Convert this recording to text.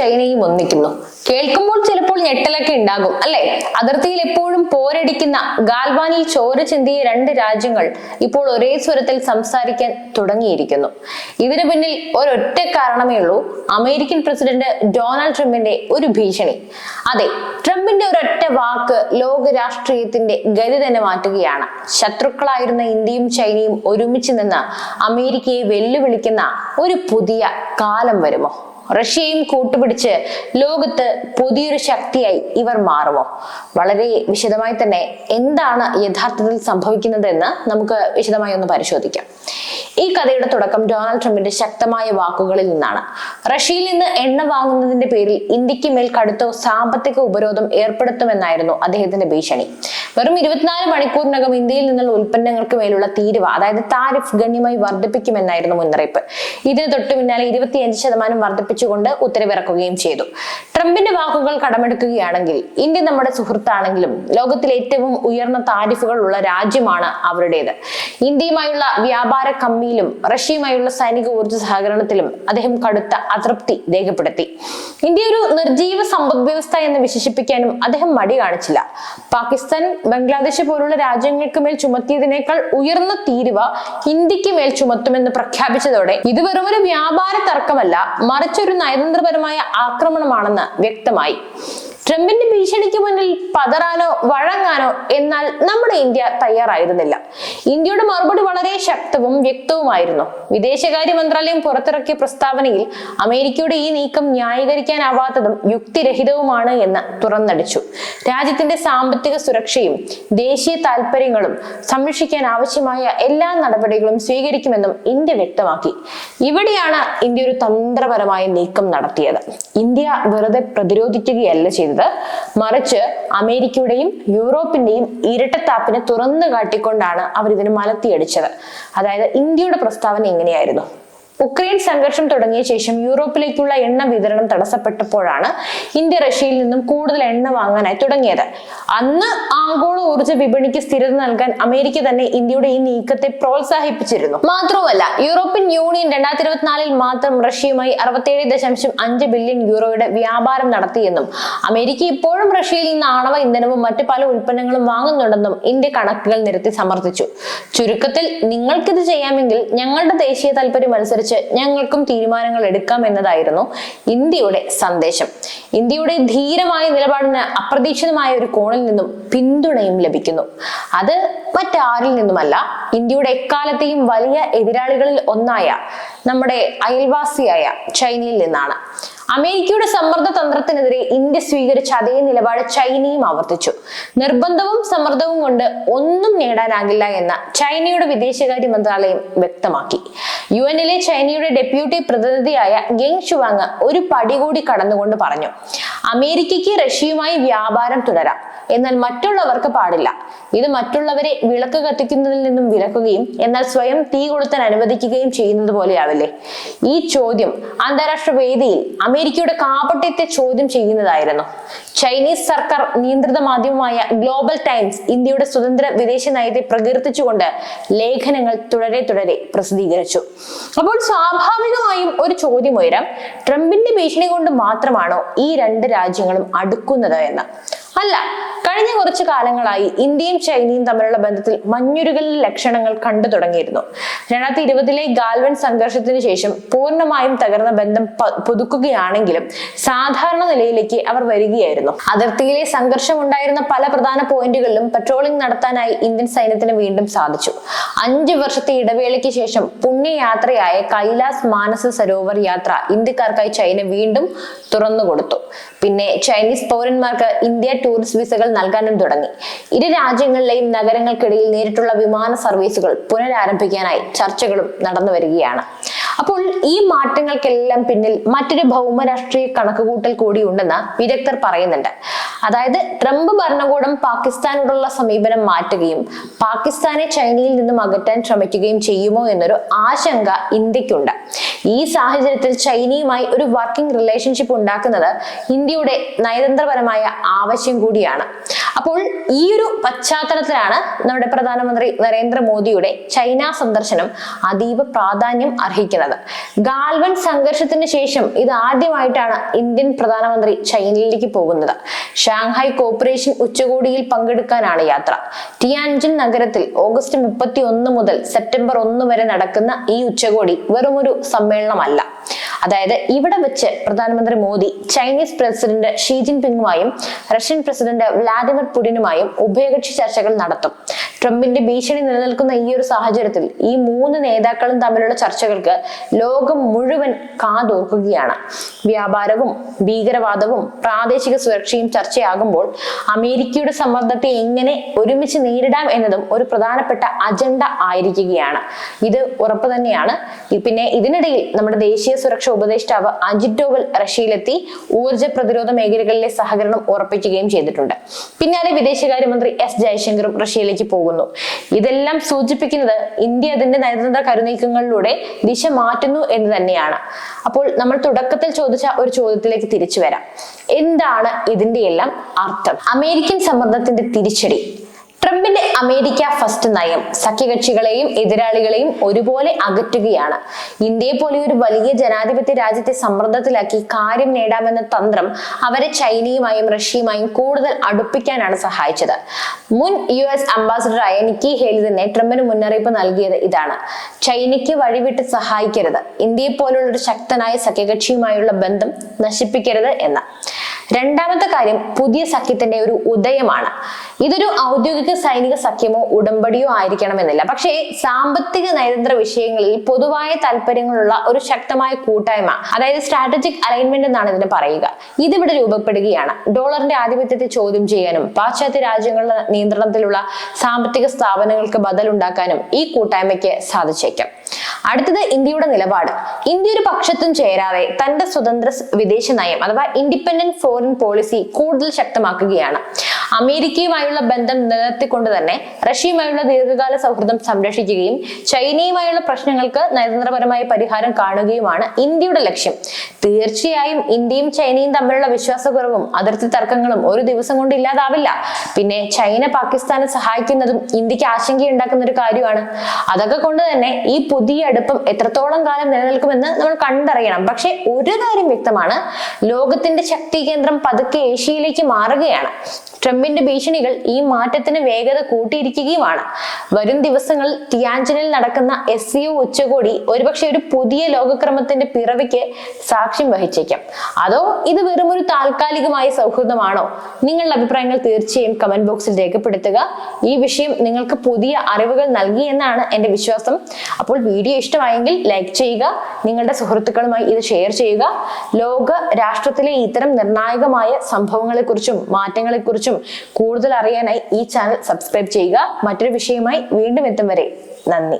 ചൈനയും ഒന്നിക്കുന്നു. കേൾക്കുമ്പോൾ ചിലപ്പോൾ ഞെട്ടലൊക്കെ ഉണ്ടാകും അല്ലെ? അതിർത്തിയിൽ എപ്പോഴും പോരടിക്കുന്ന ഗാൽവാനിൽ ചോര ചിന്തിയ രണ്ട് രാജ്യങ്ങൾ ഇപ്പോൾ ഒരേ സ്വരത്തിൽ സംസാരിക്കാൻ തുടങ്ങിയിരിക്കുന്നു. ഇതിനു പിന്നിൽ ഒരൊറ്റ കാരണമേ ഉള്ളൂ അമേരിക്കൻ പ്രസിഡന്റ് ഡൊണാൾഡ് ട്രംപിന്റെ ഒരു ഭീഷണി. അതെ ട്രംപിന്റെ ഒരൊറ്റ വാക്ക് ലോക രാഷ്ട്രീയത്തിന്റെ ഗതി തന്നെ മാറ്റുകയാണ്. ശത്രുക്കളായിരുന്ന ഇന്ത്യയും ചൈനയും ഒരുമിച്ച് നിന്ന് അമേരിക്കയെ വെല്ലുവിളിക്കുന്ന ഒരു പുതിയ കാലം വരുമോ? റഷ്യയും കൂട്ടുപിടിച്ച് ലോകത്ത് പുതിയൊരു ശക്തിയായി ഇവർ മാറുമോ വളരെ വിശദമായി തന്നെ എന്താണ് യഥാർത്ഥത്തിൽ സംഭവിക്കുന്നതെന്ന് നമുക്ക് വിശദമായി ഒന്ന് പരിശോധിക്കാം. ഈ കഥയുടെ തുടക്കം ഡൊണാൾഡ് ട്രംപിന്റെ ശക്തമായ വാക്കുകളിൽ നിന്നാണ്. റഷ്യയിൽ നിന്ന് എണ്ണ വാങ്ങുന്നതിന്റെ പേരിൽ ഇന്ത്യയ്ക്ക് മേൽ കടുത്ത സാമ്പത്തിക ഉപരോധം ഏർപ്പെടുത്തുമെന്നായിരുന്നു അദ്ദേഹത്തിന്റെ ഭീഷണി. വെറും ഇരുപത്തിനാല് മണിക്കൂറിനകം ഇന്ത്യയിൽ നിന്നുള്ള ഉൽപ്പന്നങ്ങൾക്ക് മേലുള്ള തീരുവ അതായത് താരിഫ് ഗണ്യമായി വർദ്ധിപ്പിക്കുമെന്നായിരുന്നു മുന്നറിയിപ്പ്. ഇതിന് തൊട്ടു പിന്നാലെ ഇരുപത്തിയഞ്ച് ശതമാനം വർദ്ധിപ്പിച്ചുകൊണ്ട് ഉത്തരവിറക്കുകയും ചെയ്തു. ട്രംപിന്റെ വാക്കുകൾ കടമെടുക്കുകയാണെങ്കിൽ ഇന്ത്യ നമ്മുടെ സുഹൃത്താണെങ്കിലും ലോകത്തിലെ ഏറ്റവും ഉയർന്ന താരിഫുകൾ ഉള്ള രാജ്യമാണ് അവരുടേത്. ഇന്ത്യയുമായുള്ള വ്യാപാര കമ്മിയിലും റഷ്യയുമായുള്ള സൈനിക ഊർജ സഹകരണത്തിലും അദ്ദേഹം കടുത്ത അതൃപ്തി രേഖപ്പെടുത്തി. ഇന്ത്യ ഒരു നിർജീവ സമ്പദ് വ്യവസ്ഥ എന്ന് വിശേഷിപ്പിക്കാനും അദ്ദേഹം മടി കാണിച്ചില്ല. പാകിസ്ഥാൻ ബംഗ്ലാദേശ് പോലുള്ള രാജ്യങ്ങൾക്ക് മേൽ ചുമത്തിയതിനേക്കാൾ ഉയർന്ന തീരുവ ഇന്ത്യയ്ക്ക് മേൽ ചുമത്തുമെന്ന് പ്രഖ്യാപിച്ചതോടെ ഇത് വെറുമൊരു വ്യാപാര തർക്കമല്ല മറിച്ചൊരു നയതന്ത്രപരമായ ആക്രമണമാണെന്ന് വ്യക്തമായി. ട്രംപിന്റെ ഭീഷണിക്ക് മുന്നിൽ പതറാനോ വഴങ്ങാനോ എന്നാൽ നമ്മുടെ ഇന്ത്യ തയ്യാറായിരുന്നില്ല. ഇന്ത്യയുടെ മറുപടി വളരെ ശക്തവും വ്യക്തവുമായിരുന്നു. വിദേശകാര്യ മന്ത്രാലയം പുറത്തിറക്കിയ പ്രസ്താവനയിൽ അമേരിക്കയുടെ ഈ നീക്കം ന്യായീകരിക്കാനാവാത്തതും യുക്തിരഹിതവുമാണ് എന്ന് തുറന്നടിച്ചു. രാജ്യത്തിന്റെ സാമ്പത്തിക സുരക്ഷയും ദേശീയ താൽപര്യങ്ങളും സംരക്ഷിക്കാൻ ആവശ്യമായ എല്ലാ നടപടികളും സ്വീകരിക്കുമെന്നും ഇന്ത്യ വ്യക്തമാക്കി. ഇവിടെയാണ് ഇന്ത്യ ഒരു തന്ത്രപരമായ നീക്കം നടത്തിയത്. ഇന്ത്യ വെറുതെ പ്രതിരോധിക്കുകയല്ല ചെയ്തത്. മറിച്ച് അമേരിക്കയുടെയും യൂറോപ്പിന്റെയും ഇരട്ടത്താപ്പിനെ തുറന്നു കാട്ടിക്കൊണ്ടാണ് അവർ ഇതിന് മലത്തിയടിച്ചത്. അതായത് ഇന്ത്യയുടെ പ്രസ്താവന എങ്ങനെയായിരുന്നു ഉക്രൈൻ സംഘർഷം തുടങ്ങിയ ശേഷം യൂറോപ്പിലേക്കുള്ള എണ്ണ വിതരണം തടസ്സപ്പെട്ടപ്പോഴാണ് ഇന്ത്യ റഷ്യയിൽ നിന്നും കൂടുതൽ എണ്ണ വാങ്ങാനായി തുടങ്ങിയത്. അന്ന് ആഗോള ഊർജ വിപണിക്ക് സ്ഥിരത നൽകാൻ അമേരിക്ക തന്നെ ഇന്ത്യയുടെ ഈ നീക്കത്തെ പ്രോത്സാഹിപ്പിച്ചിരുന്നു. മാത്രവുമല്ല യൂറോപ്യൻ യൂണിയൻ രണ്ടായിരത്തി ഇരുപത്തിനാലിൽ മാത്രം റഷ്യയുമായി അറുപത്തിയേഴ് ദശാംശം അഞ്ച് ബില്യൺ യൂറോയുടെ വ്യാപാരം നടത്തിയെന്നും അമേരിക്ക ഇപ്പോഴും റഷ്യയിൽ നിന്ന് ആണവ ഇന്ധനവും മറ്റ് പല ഉൽപ്പന്നങ്ങളും വാങ്ങുന്നുണ്ടെന്നും ഇന്ത്യ കണക്കുകൾ നിരത്തി സമർത്ഥിച്ചു. ചുരുക്കത്തിൽ നിങ്ങൾക്കിത് ചെയ്യാമെങ്കിൽ ഞങ്ങളുടെ ദേശീയ താല്പര്യം അനുസരിച്ച് ഞങ്ങൾക്കും തീരുമാനങ്ങൾ എടുക്കാം എന്നതായിരുന്നു ഇന്ത്യയുടെ സന്ദേശം. ഇന്ത്യയുടെ ധീരമായ നിലപാടിന് അപ്രതീക്ഷിതമായ ഒരു കോണിൽ നിന്നും പിന്തുണയും ലഭിക്കുന്നു. അത് മറ്റാരിൽ നിന്നുമല്ല ഇന്ത്യയുടെ എക്കാലത്തെയും വലിയ എതിരാളികളിൽ ഒന്നായ നമ്മുടെ അയൽവാസിയായ ചൈനയിൽ നിന്നാണ്. അമേരിക്കയുടെ സമ്മർദ്ദ തന്ത്രത്തിനെതിരെ ഇന്ത്യ സ്വീകരിച്ച അതേ നിലപാട് ചൈനയും ആവർത്തിച്ചു. നിർബന്ധവും സമ്മർദ്ദവും കൊണ്ട് ഒന്നും നേടാനാകില്ല എന്ന് ചൈനയുടെ വിദേശകാര്യ മന്ത്രാലയം വ്യക്തമാക്കി. യു എന്നിലെ ചൈനയുടെ ഡെപ്യൂട്ടി പ്രതിനിധിയായ ഗെങ് ഷുവാങ് ഒരു പടി കൂടി കടന്നുകൊണ്ട് പറഞ്ഞു അമേരിക്കയ്ക്ക് റഷ്യയുമായി വ്യാപാരം തുടരാം. എന്നാൽ മറ്റുള്ളവർക്ക് പാടില്ല. ഇത് മറ്റുള്ളവരെ വിളക്ക് കത്തിക്കുന്നതിൽ നിന്നും വിലക്കുകയും എന്നാൽ സ്വയം തീ കൊളുത്താൻ അനുവദിക്കുകയും ചെയ്യുന്നത് പോലെയാവില്ലേ ഈ ചോദ്യം അന്താരാഷ്ട്ര വേദിയിൽ അമേരിക്കയുടെ കാപട്യത്തെ ചോദ്യം ചെയ്യുന്നതായിരുന്നു. ചൈനീസ് സർക്കാർ നിയന്ത്രിത മാധ്യമമായ ഗ്ലോബൽ ടൈംസ് ഇന്ത്യയുടെ സ്വതന്ത്ര വിദേശ നയത്തെ പ്രകീർത്തിച്ചുകൊണ്ട് ലേഖനങ്ങൾ തുടരെ തുടരെ പ്രസിദ്ധീകരിച്ചു. അപ്പോൾ സ്വാഭാവികമായും ഒരു ചോദ്യം ഉയരാം. ട്രംപിന്റെ ഭീഷണി കൊണ്ട് മാത്രമാണോ ഈ രണ്ട് രാജ്യങ്ങളും അടുക്കുന്നത് എന്ന്? അല്ല കഴിഞ്ഞ കുറച്ചു കാലങ്ങളായി ഇന്ത്യയും ചൈനയും തമ്മിലുള്ള ബന്ധത്തിൽ മഞ്ഞുരുകളിലെ ലക്ഷണങ്ങൾ കണ്ടു തുടങ്ങിയിരുന്നു. രണ്ടായിരത്തി ഇരുപതിലെ ഗാൽവൻ സംഘർഷത്തിന് ശേഷം പൂർണമായും തകർന്ന ബന്ധം പുതുക്കുകയാണെങ്കിലും സാധാരണ നിലയിലേക്ക് അവർ വരികയായിരുന്നു. അതിർത്തിയിലെ സംഘർഷം ഉണ്ടായിരുന്ന പല പ്രധാന പോയിന്റുകളിലും പട്രോളിംഗ് നടത്താനായി ഇന്ത്യൻ സൈന്യത്തിന് വീണ്ടും സാധിച്ചു. അഞ്ചു വർഷത്തെ ഇടവേളയ്ക്ക് ശേഷം പുണ്യയാത്രയായ കൈലാസ് മാനസ സരോവർ യാത്ര ഇന്ത്യക്കാർക്കായി ചൈന വീണ്ടും തുറന്നു കൊടുത്തു. പിന്നെ ചൈനീസ് പൗരന്മാർക്ക് ഇന്ത്യ ടൂറിസ്റ്റ് വിസകൾ നൽകാനും തുടങ്ങി. ഇരു രാജ്യങ്ങളിലെയും നഗരങ്ങൾക്കിടയിൽ നേരിട്ടുള്ള വിമാന സർവീസുകൾ പുനരാരംഭിക്കാനായി ചർച്ചകളും നടന്നു വരികയാണ്. അപ്പോൾ ഈ മാറ്റങ്ങൾക്കെല്ലാം പിന്നിൽ മറ്റൊരു ഭൗമരാഷ്ട്രീയ കണക്കുകൂട്ടൽ കൂടി ഉണ്ടെന്ന് വിദഗ്ധർ പറയുന്നുണ്ട്. അതായത് ട്രംപ് ഭരണകൂടം പാകിസ്ഥാനോടുള്ള സമീപനം മാറ്റുകയും പാകിസ്ഥാനെ ചൈനയിൽ നിന്നും അകറ്റാൻ ശ്രമിക്കുകയും ചെയ്യുമോ എന്നൊരു ആശങ്ക ഇന്ത്യക്കുണ്ട്. ഈ സാഹചര്യത്തിൽ ചൈനയുമായി ഒരു വർക്കിംഗ് റിലേഷൻഷിപ്പ് ഉണ്ടാക്കുന്നത് ഇന്ത്യയുടെ നയതന്ത്രപരമായ ആവശ്യം കൂടിയാണ്. അപ്പോൾ ഈ ഒരു പശ്ചാത്തലത്തിലാണ് നമ്മുടെ പ്രധാനമന്ത്രി നരേന്ദ്രമോദിയുടെ ചൈന സന്ദർശനം അതീവ പ്രാധാന്യം അർഹിക്കുന്നത്. ഗാൽവൻ സംഘർഷത്തിന് ശേഷം ഇത് ആദ്യമായിട്ടാണ് ഇന്ത്യൻ പ്രധാനമന്ത്രി ചൈനയിലേക്ക് പോകുന്നത്. ഷാങ്ഹായ് കോപ്പറേഷൻ ഉച്ചകോടിയിൽ പങ്കെടുക്കാനാണ് യാത്ര. ടിയാൻജിൻ നഗരത്തിൽ ഓഗസ്റ്റ് മുപ്പത്തി ഒന്ന് മുതൽ സെപ്റ്റംബർ ഒന്ന് വരെ നടക്കുന്ന ഈ ഉച്ചകോടി വെറുമൊരു സമ്മേളനമല്ല. അതായത് ഇവിടെ വെച്ച് പ്രധാനമന്ത്രി മോദി ചൈനീസ് പ്രസിഡന്റ് ഷീ ജിൻപിങ്ങുമായും റഷ്യൻ പ്രസിഡന്റ് വ്ലാദിമിർ പുടിനുമായും ഉഭയകക്ഷി ചർച്ചകൾ നടത്തും. ട്രംപിന്റെ ഭീഷണി നിലനിൽക്കുന്ന ഈ ഒരു സാഹചര്യത്തിൽ ഈ മൂന്ന് നേതാക്കളും തമ്മിലുള്ള ചർച്ചകൾക്ക് ലോകം മുഴുവൻ കാതോർക്കുകയാണ്. വ്യാപാരവും ഭീകരവാദവും പ്രാദേശിക സുരക്ഷയും ചർച്ചയാകുമ്പോൾ അമേരിക്കയുടെ സമ്മർദ്ദത്തെ എങ്ങനെ ഒരുമിച്ച് നേരിടാം എന്നതും ഒരു പ്രധാനപ്പെട്ട അജണ്ട ആയിരിക്കുകയാണ്. ഇത് ഉറപ്പ് തന്നെയാണ്. പിന്നെ ഇതിനിടയിൽ നമ്മുടെ ദേശീയ സുരക്ഷാ ഉപദേഷ്ടാവ് അജിത് ഡോവൽ റഷ്യയിലെത്തി ഊർജ പ്രതിരോധ മേഖലകളിലെ സഹകരണം ഉറപ്പിക്കുകയും ചെയ്തിട്ടുണ്ട്. പിന്നാലെ വിദേശകാര്യമന്ത്രി എസ് ജയശങ്കറും റഷ്യയിലേക്ക് പോകുന്നു. ഇതെല്ലാം സൂചിപ്പിക്കുന്നത് ഇന്ത്യ അതിന്റെ നയതന്ത്ര കരുനീക്കങ്ങളിലൂടെ ദിശ മാറ്റുന്നു എന്ന് തന്നെയാണ്. അപ്പോൾ നമ്മൾ തുടക്കത്തിൽ ചോദിച്ച ഒരു ചോദ്യത്തിലേക്ക് തിരിച്ചു വരാം. എന്താണ് ഇതിന്റെ എല്ലാം അർത്ഥം? അമേരിക്കൻ സമ്മർദ്ദത്തിന്റെ തിരിച്ചടി. ട്രംപിന്റെ അമേരിക്ക ഫസ്റ്റ് നയം. സഖ്യകക്ഷികളെയും എതിരാളികളെയും ഒരുപോലെ അകറ്റുകയാണ്. ഇന്ത്യയെ പോലെ ഒരു വലിയ ജനാധിപത്യ രാജ്യത്തെ സമ്മർദ്ദത്തിലാക്കി കാര്യം നേടാമെന്ന തന്ത്രം അവരെ ചൈനയുമായും റഷ്യയുമായും കൂടുതൽ അടുപ്പിക്കാനാണ് സഹായിച്ചത്. മുൻ യു എസ് അംബാസിഡറായ നിക്കി ഹേലി തന്നെ ട്രംപിന് മുന്നറിയിപ്പ് നൽകിയത് ഇതാണ്. ചൈനയ്ക്ക് വഴിവിട്ട് സഹായിക്കരുത്. ഇന്ത്യയെ പോലുള്ള ഒരു ശക്തനായ സഖ്യകക്ഷിയുമായുള്ള ബന്ധം നശിപ്പിക്കരുത് എന്ന്. രണ്ടാമത്തെ കാര്യം പുതിയ സഖ്യത്തിന്റെ ഒരു ഉദയമാണ്. ഇതൊരു ഔദ്യോഗിക സൈനിക സഖ്യമോ ഉടമ്പടിയോ ആയിരിക്കണമെന്നില്ല. പക്ഷേ സാമ്പത്തിക നയതന്ത്ര വിഷയങ്ങളിൽ പൊതുവായ താല്പര്യങ്ങളുള്ള ഒരു ശക്തമായ കൂട്ടായ്മ അതായത് സ്ട്രാറ്റജിക് അലൈൻമെന്റ് എന്നാണ് ഇതിന് പറയുക ഇതിവിടെ രൂപപ്പെടുകയാണ്. ഡോളറിന്റെ ആധിപത്യത്തെ ചോദ്യം ചെയ്യാനും പാശ്ചാത്യ രാജ്യങ്ങളുടെ നിയന്ത്രണത്തിലുള്ള സാമ്പത്തിക സ്ഥാപനങ്ങൾക്ക് ബദൽ ഉണ്ടാക്കാനും ഈ കൂട്ടായ്മയ്ക്ക് സാധിച്ചേക്കാം. അടുത്തത് ഇന്ത്യയുടെ നിലപാട്. ഇന്ത്യ ഒരു പക്ഷത്തും ചേരാതെ തന്റെ സ്വതന്ത്ര വിദേശ നയം അഥവാ ഇൻഡിപെൻഡന്റ് ഫോറിൻ പോളിസി കൂടുതൽ ശക്തമാക്കുകയാണ്. അമേരിക്കയുമായുള്ള ബന്ധം നിലനിർത്തിക്കൊണ്ട് തന്നെ റഷ്യയുമായുള്ള ദീർഘകാല സൗഹൃദം സംരക്ഷിക്കുകയും ചൈനയുമായുള്ള പ്രശ്നങ്ങൾക്ക് നയതന്ത്രപരമായ പരിഹാരം കാണുകയുമാണ് ഇന്ത്യയുടെ ലക്ഷ്യം. തീർച്ചയായും ഇന്ത്യയും ചൈനയും തമ്മിലുള്ള വിശ്വാസക്കുറവും അതിർത്തി തർക്കങ്ങളും ഒരു ദിവസം കൊണ്ട് ഇല്ലാതാവില്ല. പിന്നെ ചൈന പാകിസ്ഥാനെ സഹായിക്കുന്നതും ഇന്ത്യയ്ക്ക് ആശങ്കയുണ്ടാക്കുന്ന ഒരു കാര്യമാണ്. അതൊക്കെ കൊണ്ട് തന്നെ ഈ പുതിയ അടുപ്പം എത്രത്തോളം കാലം നിലനിൽക്കുമെന്ന് നമ്മൾ കണ്ടറിയണം. പക്ഷെ ഒരു കാര്യം വ്യക്തമാണ്. ലോകത്തിന്റെ ശക്തി കേന്ദ്രം പതുക്കെ ഏഷ്യയിലേക്ക് മാറുകയാണ്. ട്രംപിന്റെ ഭീഷണികൾ ഈ മാറ്റത്തിന് വേഗത കൂട്ടിയിരിക്കുകയുമാണ്. വരും ദിവസങ്ങളിൽ തിയാഞ്ചനിൽ നടക്കുന്ന എസ് സി ഉച്ചകോടി ഒരുപക്ഷെ ഒരു പുതിയ ലോകക്രമത്തിന്റെ പിറവിക്ക് സാക്ഷ്യം വഹിച്ചേക്കാം. അതോ ഇത് വെറുമൊരു താൽക്കാലികമായ സൗഹൃദമാണോ? നിങ്ങളുടെ അഭിപ്രായങ്ങൾ തീർച്ചയായും കമന്റ് ബോക്സിൽ രേഖപ്പെടുത്തുക. ഈ വിഷയം നിങ്ങൾക്ക് പുതിയ അറിവുകൾ നൽകി എന്നാണ് എന്റെ വിശ്വാസം. അപ്പോൾ വീഡിയോ ഇഷ്ടമായെങ്കിൽ ലൈക്ക് ചെയ്യുക. നിങ്ങളുടെ സുഹൃത്തുക്കളുമായി ഇത് ഷെയർ ചെയ്യുക. ലോക രാഷ്ട്രത്തിലെ ഇത്തരം നിർണായകമായ സംഭവങ്ങളെക്കുറിച്ചും മാറ്റങ്ങളെക്കുറിച്ചും കൂടുതൽ അറിയാനായി ഈ ചാനൽ സബ്സ്ക്രൈബ് ചെയ്യുക. മറ്റൊരു വിഷയമായി വീണ്ടും എത്തും വരെ. നന്ദി.